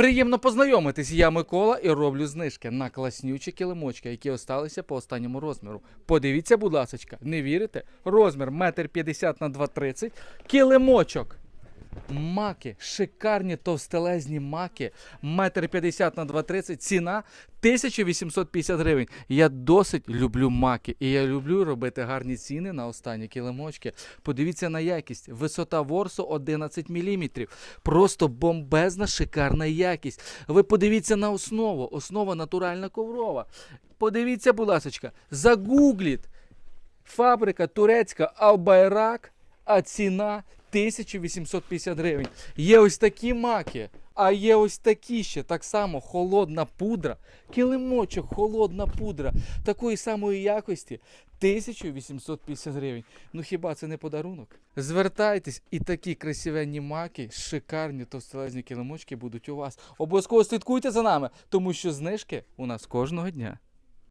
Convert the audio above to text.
Приємно познайомитись. Я Микола і роблю знижки на класнючі килимочки, які осталися по останньому розміру. Подивіться, будь ласка, не вірите? Розмір 1,50 на 2,30. Килимочок. Маки, шикарні товстелезні маки, метр 50 на 2,30, ціна 1850 гривень. Я досить люблю маки, і я люблю робити гарні ціни на останні килимочки. Подивіться на якість. Висота ворсу 11 мм. Просто бомбезна, шикарна якість. Ви подивіться на основу. Основа натуральна коврова. Подивіться, будь ласка, загугліть. Фабрика турецька Албайрак, а ціна 1850 гривень. Є ось такі маки, а є ось такі ще. Так само холодна пудра, килимочок, холодна пудра такої самої якості. 1850 гривень. Ну хіба це не подарунок? Звертайтесь, і такі красивенні маки, шикарні товстелезні килимочки будуть у вас. Обов'язково слідкуйте за нами, тому що знижки у нас кожного дня.